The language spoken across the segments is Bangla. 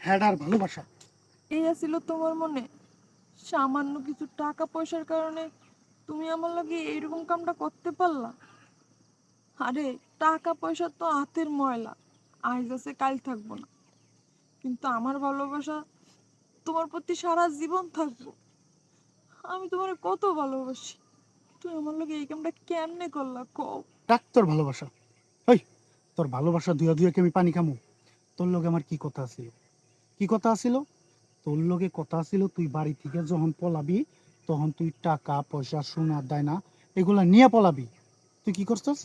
হ্যাঁ আর ভালোবাসা। এই আছিল তোমার মনে? সামান্য কিছু টাকা পয়সার কারণে তুমি আমার লাগে এইরকম কামটা করতে পারলা? আরে টাকা পয়সা তো হাতের ময়লা আজ আছে কাল থাকব না। কিন্তু আমার ভালোবাসা তোমার প্রতি সারা জীবন থাকব। আমি তোমার কত ভালোবাসি। তুই আমার লাগে এই কামটা কেমনে করলা কও? ডাক তোর ভালোবাসা। ওই তোর ভালোবাসা দুয়া দুয়াকে আমি পানি খামু? তোর লগে আমার কি কথা ছিল? কি কথা ছিল তোর লগে কথা ছিল তুই বাড়ি থেকে যখন পলাবি, তখন তুই টাকা, পয়সা, সোনা দায়না এগুলা নিয়ে পলাবি। তুই কি করছস?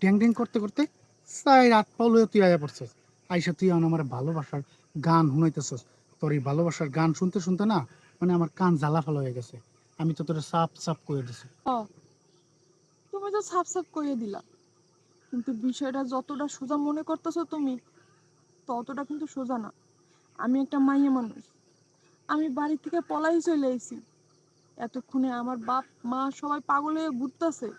ড্যাং ড্যাং করতে করতে চাই রাত পাও তুই আয়া পড়ছস। আইসা তুই আমার ভালোবাসার গান শুনাইতেছস। তোর এই ভালোবাসার গান শুনতে শুনতে না মানে আমার কান জ্বালা ফালা হয়ে গেছে। আমি তো তোর সাপ সাপ করে দিছি। তুমি তো সাফ সাফ করে দিলা। কিন্তু বিষয়টা যতটা সোজা মনে করতেছো তুমি, ততটা কিন্তু সোজা না। আমি একটা মাইয়া মানুষ। আমি বাড়ি থেকে পলাই চলে এসেছি এতক্ষণে আমার বাপ, মা সবাই পাগল হয়ে ঘুরতেছে।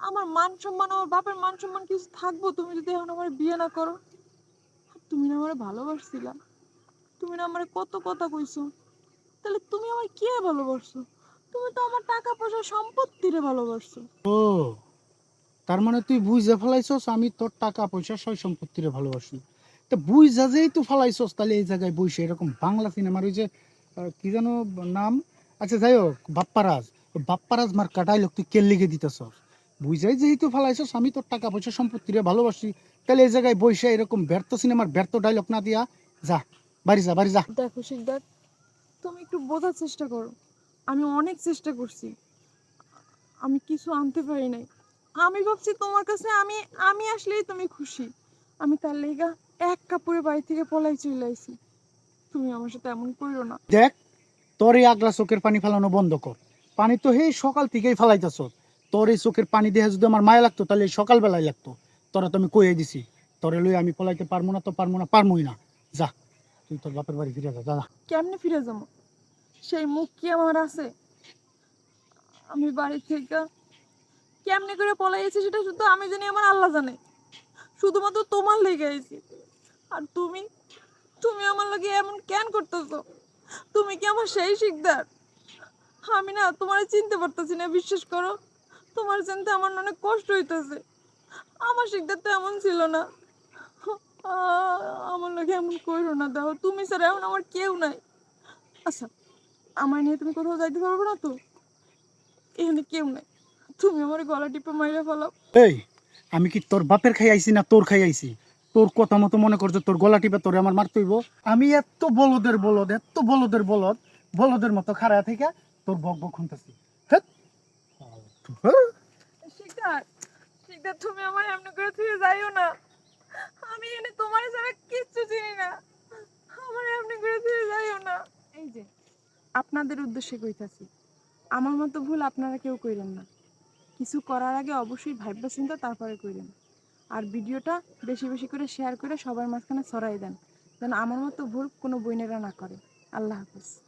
আমার মান সম্মান, আমার বাপের মান সম্মান কিছু থাকব? তুমি যদি এখন আমার বিয়ে না করো? তুমি না আমার ভালোবাসছিলা। তুমি না আমার কত কথা কইছো। তাহলে তুমি আমার কি ভালোবাসছো? তুমি তো আমার টাকা পয়সা সম্পত্তিরে ভালোবাসছো। ও, তার মানে তুই বুঝে ফেলাইছস আমি তোর টাকা পয়সা সয় সম্পত্তিরে ভালোবাসি। তো বুঝা যেই তুই ফেলাইছস, তাহলে এই জায়গায় বসে এরকম বাংলা সিনেমার ওই যে কি যেন নাম? আচ্ছা যাই হোক, বাপ্পারাজ। বাপ্পারাজ মার কাটাই লোক তুই কে লিখে দিতেছস? বুঝাই যেহেতু ফেলাইছস, আমি তোর টাকা পয়সা সম্পত্তিরে ভালোবাসি। তাহলে এই জায়গায় বসে এরকম ব্যর্থ সিনেমার ব্যর্থ ডায়লগ না দিয়া যা, বাড়ি যা বাড়ি যা। দেখো শিকদার তুমি একটু বোঝার চেষ্টা করো। আমি অনেক চেষ্টা করছি। আমি কিছু আনতে পারি নাই। আমি ভাবছি তোমার কাছে আমি আমি আসলেই তুমি খুশি। আমি তার লেগা এক কাপড়ে বাড়ি থেকে পলাই চলে আইছি। তুমি আমার সাথে এমন করিও না। দেখ তোর এই আগলা চোখের পানি ফেলানো বন্ধ কর। পানি তো সেই সকাল থেকেই ফেলাইতেছ। তোর এই চোখের পানি দেখে যদি আমার মায়া লাগতো তাহলে সকালবেলায় লাগতো। তোরা তো আমি কয়ে দিছি তোরে লই আমি পলাইতে পারব না তো পারব না পারবোই না। যা তুই তোর বাপের বাড়ি ফিরে যা যা যা। কেমনে ফিরে যাব? সেই মুখ কি আমার আছে? আমি বাড়ি থেকে কেমনে করে পলাইছি সেটা শুধু আমি জানি আমার আল্লাহ জানে। শুধুমাত্র তোমার লেগে আইছি। আর তুমি? তুমি আমার লাগে এমন কেন করতেছো? তুমি কি আমার সেই শিকদার? আমি না তোমার চিনতে পারতেছি না, বিশ্বাস করো। তোমার চিনতে আমার অনেক কষ্ট হইতেছে। আমার শিকদার তো এমন ছিল না। আমার লাগে এমন করো না দাও তুমি স্যার এমন আমার কেউ নাই। আচ্ছা আমার নিয়ে তুমি কোথাও যাইতে পারবে না তো? এখানে কেউ নাই। তুমি আমার গলা টিপে মাইরে ফেলাও। এই, আমি কি তোর বাপের খাই আইছি না তোর খাই আইছি? তোর কথা মতো মনে করছ তোর গলা টিপে তোরে আমার মারতে হইব। আমি এত বলদের বলদ এত বলদের বলদ বলদের মতো খাড়া থেকে তোর বক বক শুনতেছি। শিকদার শিকদার তুমি আমার এমনি করে থুয়ে যাইও না। আমি এনে তোমার ছাড়া কিচ্ছু চিনি না। আমার এমনি করে থুয়ে যাইও না। এই যে আপনাদের উদ্দেশ্যে কইতাছি আমার মতো ভুল আপনারা কেউ কইলেন না। কিছু করার আগে অবশ্যই ভাববা চিন্তা তারপরে কইলেন আর ভিডিওটা বেশি বেশি করে শেয়ার করে সবার মাঝখানে ছড়াই দেন। যেন আমার মতো ভুল কোনো বইনেরা না করে। আল্লাহ হাফেজ।